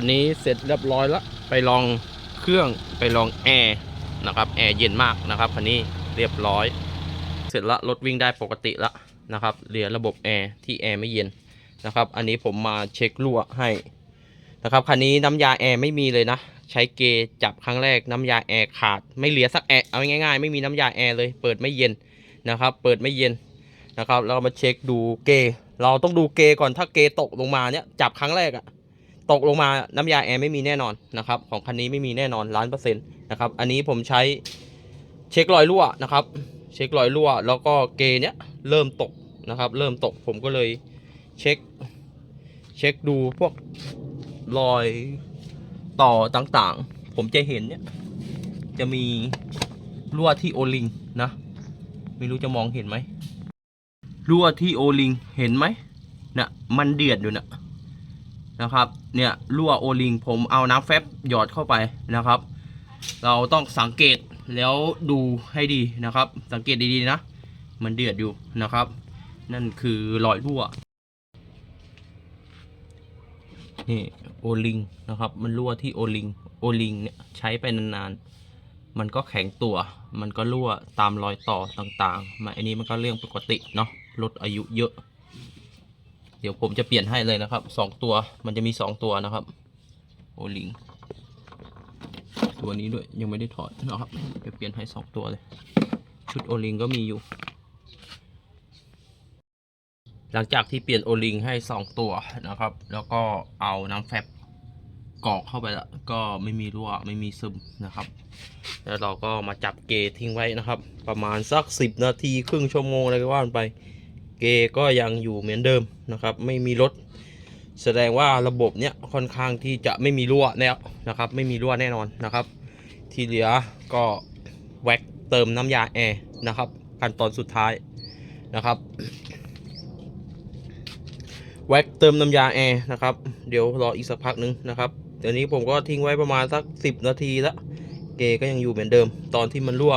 อันนี้เสร็จเรียบร้อยแล้วไปลองเครื่องไปลองแอร์นะครับแอร์เย็นมากนะครับคันนี้เรียบร้อย เสร็จละรถวิ่งได้ปกติละนะครับเหลือระบบแอร์ที่แอร์ไม่เย็นนะครับ อันนี้ผมมาเช็ครั่วให้นะครับคันนี้น้ำยาแอร์ไม่มีเลยนะ ใช้เกจจับครั้งแรกน้ำยาแอร์ขาด ไม่เหลือสักแอร์เอาง่ายๆ ไม่มีน้ำยาแอร์เลย เปิดไม่เย็นนะครับ เปิดไม่เย็นนะครับเรามาเช็คดูเกเราต้องดูเกก่อนถ้าเกตกลงมาเนี่ยจับครั้งแรกอะ ตกลงมาน้ำยาแอร์ไม่มีแน่นอนนะครับของคันนี้ไม่มีแน่นอนล้านเปอร์เซ็นต์นะครับอันนี้ผมใช้เช็ครอยรั่วนะครับ เช็ครอยรั่ว แล้วก็เกเนี้ยเริ่มตกนะครับ เริ่มตกผมก็เลยเช็คเช็คดูพวกรอยต่อต่างๆ ผมจะเห็นเนี่ยจะมีรั่วที่โอลิงนะไม่รู้จะมองเห็นไหมรั่วที่โอลิงเห็นไหมนะมันเดือดอยู่นะ นะครับ เนี่ยรั่วโอลิงผมเอาน้ำแฟบหยอดเข้าไปนะครับ เราต้องสังเกตแล้วดูให้ดีนะครับ สังเกตดีๆนะ มันเดือดอยู่นะครับ นั่นคือรอยรั่วนี่โอลิงนะครับ มันรั่วที่โอลิงโอลิงเนี่ยใช้ไปนานๆ มันก็แข็งตัว มันก็รั่วตามรอยต่อต่างๆมาอันนี้มันก็เรื่องปกติเนาะลดอายุเยอะ เดี๋ยวผมจะเปลี่ยนให้เลยนะครับสองตัวมันจะมีสองตัวนะครับ โอลิง ตัวนี้ด้วยยังไม่ได้ถอดนะครับเดี๋ยวเปลี่ยนให้สองตัวเลย ชุดโอลิงก็มีอยู่ หลังจากที่เปลี่ยนโอลิงให้สองตัวนะครับ แล้วก็เอาน้ำแฟบกรอกเข้าไปแล้วก็ไม่มีรั่วไม่มีซึมนะครับ แล้วเราก็มาจับเกทิ้งไว้นะครับ ประมาณสักสิบนาทีครึ่งชั่วโมงอะไรก็ว่ากันไป เกก็ยังอยู่เหมือนเดิมนะครับ ไม่มีรถแสดงว่าระบบเนี้ยค่อนข้างที่จะไม่มีรั่วแล้วนะครับ ไม่มีรั่วแน่นอนนะครับ ที่เหลือก็แว็กเติมน้ำยาแอร์นะครับขั้นตอนสุดท้ายนะครับแว็กเติมน้ำยาแอร์นะครับ เดี๋ยวรออีกสักพักหนึงนะครับเดี๋ยวนี้ผมก็ทิ้งไว้ประมาณสัก 10 นาทีแล้ว เกก็ยังอยู่เหมือนเดิม ตอนที่มันรั่ว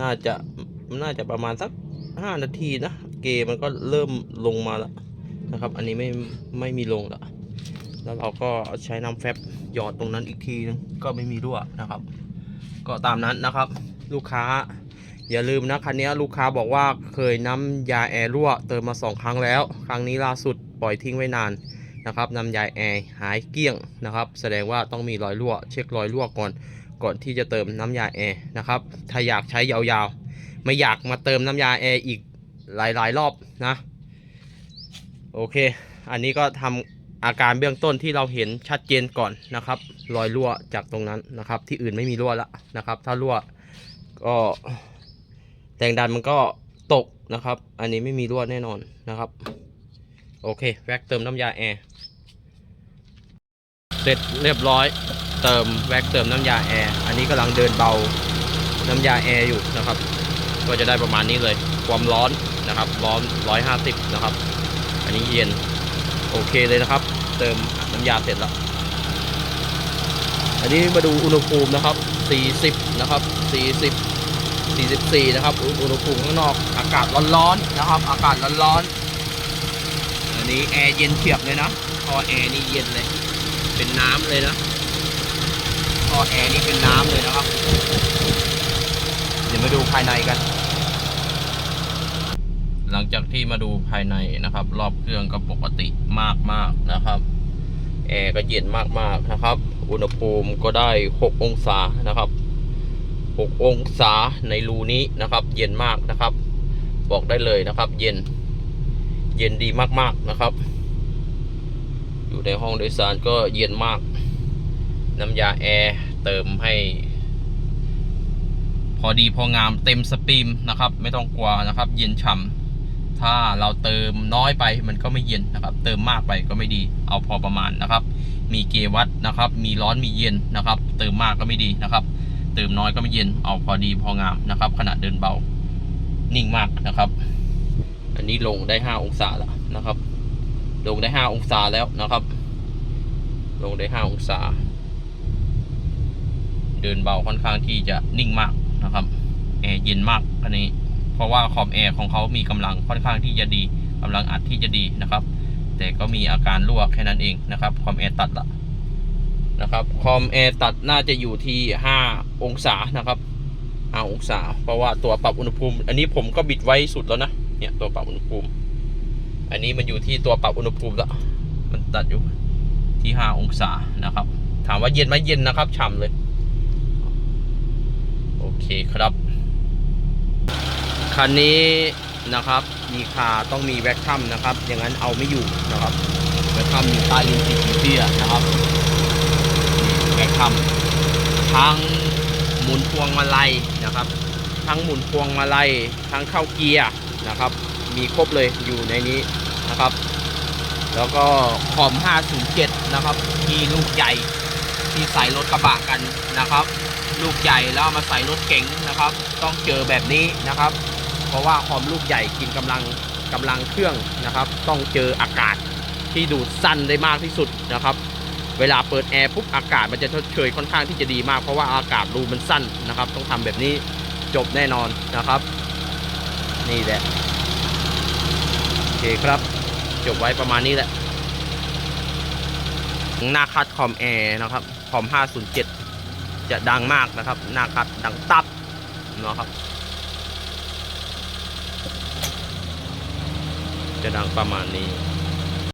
น่าจะน่าจะประมาณสัก 5 นาทีนะ เกมันก็เริ่มลงมาแล้วนะครับ อันนี้ไม่ไม่มีลงแล้วแล้วเราก็ใช้น้ำแฟบหยอดตรงนั้นอีกทีนึงก็ไม่มีรั่วนะครับ ก็ตามนั้นนะครับ ลูกค้า อย่าลืมนะคันนี้ลูกค้าบอกว่าเคยน้ำยาแอร์รั่วเติมมา 2 ครั้งแล้ว ครั้งนี้ล่าสุดปล่อยทิ้งไว้นานนะครับน้ำยาแอร์หายเกลี้ยงนะครับ แสดงว่าต้องมีรอยรั่ว เช็ครอยรั่วก่อนก่อนที่จะเติมน้ำยาแอร์นะครับ ถ้าอยากใช้ยาวๆ ไม่อยากมาเติมน้ำยาแอร์อีก หลายๆ รอบนะ โอเค อันนี้ก็ทำอาการเบื้องต้นที่เราเห็นชัดเจนก่อนนะครับ รอยรั่วจากตรงนั้นนะครับ ที่อื่นไม่มีรั่วแล้วนะครับ ถ้ารั่วก็แรงดันมันก็ตกนะครับ อันนี้ไม่มีรั่วแน่นอนนะครับ โอเค แว็กเติมน้ำยาแอร์เสร็จเรียบร้อยเติมแว็กเติมน้ำยาแอร์อันนี้กำลังเดินเบาน้ำยาแอร์อยู่นะครับ ก็จะได้ประมาณนี้เลย ความร้อน นะครับร้อน150 นะครับ อันนี้เย็น โอเคเลยนะครับ เติมน้ำยาเสร็จแล้ว อันนี้มาดูอุณหภูมินะครับ 40 นะครับ 40 44 นะครับ อุณหภูมิข้างนอก อากาศร้อนๆนะครับ อากาศร้อนๆ อันนี้แอร์เย็นเฉียบเลยนะท่อแอร์นี่เย็นเลย เป็นน้ำเลยนะท่อแอร์นี่เป็นน้ำเลยนะครับ เดี๋ยวมาดูภายในกัน หลังจากที่มาดูภายในนะครับ รอบเครื่องก็ปกติมากๆนะครับแอร์ก็เย็นมากๆนะครับ อุณหภูมิก็ได้ 6 องศานะครับ 6 องศาในรูนี้นะครับ เย็นมากนะครับ บอกได้เลยนะครับ เย็น เย็นดีมากๆนะครับ อยู่ในห้องโดยสารก็เย็นมาก น้ำยาแอร์เติมให้ พอดีพองามเต็มสตรีมนะครับ ไม่ต้องกลัวนะครับ เย็นฉ่ำ ถ้าเราเติมน้อยไปมันก็ไม่เย็นนะครับ เติมมากไปก็ไม่ดี เอาพอประมาณนะครับ มีเกวัดนะครับ มีร้อนมีเย็นนะครับ เติมมากก็ไม่ดีนะครับ เติมน้อยก็ไม่เย็น เอาพอดีพองามนะครับ ขณะเดินเบา นิ่งมากนะครับ อันนี้ลงได้ 5 องศาแล้วนะครับ ลงได้ 5 องศาแล้วนะครับ ลงได้ 5 องศา เดินเบาค่อนข้างที่จะนิ่งมากนะครับ แอร์เย็นมากอันนี้ เพราะว่าคอมแอร์ของเขามีกำลังค่อนข้างที่จะดีกำลังอัดที่จะดีนะครับ แต่ก็มีอาการรั่วแค่นั้นเองนะครับคอมแอร์ตัดละนะครับคอมแอร์ตัดน่าจะอยู่ที่ 5 องศานะครับ5องศา เพราะว่าตัวปรับอุณหภูมิ อันนี้ผมก็บิดไว้สุดแล้วนะเนี่ยตัวปรับอุณหภูมิ อันนี้มันอยู่ที่ตัวปรับอุณหภูมิล้วมันตัดอยู่ที่ 5 องศานะครับ ถามว่าเย็นไหมเย็นนะครับฉ่ำเลย โอเคครับ คันนี้นะครับ มีคาต้องมีแว็กคัมนะครับ อย่างนั้นเอาไม่อยู่นะครับ แว็กคัมอยู่ใต้ลิ้นปีกเตี้ยนะครับแว็กคัมทั้งหมุนพวงมาลัยนะครับ ทั้งหมุนพวงมาลัยทั้งเข้าเกียร์นะครับ มีครบเลยอยู่ในนี้นะครับ แล้วก็คอม 507 นะครับ ที่ลูกใหญ่ที่ใส่รถกระบะกันนะครับ ลูกใหญ่แล้วมาใส่รถเก๋งนะครับ ต้องเจอแบบนี้นะครับ เพราะว่าคอมลูกใหญ่กินกำลังกำลังเครื่องนะครับ ต้องเจออากาศที่ดูดสั้นได้มากที่สุดนะครับ เวลาเปิดแอร์ปุ๊บอากาศมันจะชดเชยค่อนข้างที่จะดีมาก เพราะว่าอากาศรูมันสั้นนะครับ ต้องทำแบบนี้จบแน่นอนนะครับ นี่แหละโอเคครับจบไว้ประมาณนี้แหละหน้าคัดคอมแอร์นะครับคอม 507 จะดังมากนะครับ หน้าคัดดังตับเนาะครับ จะดังประมาณนี้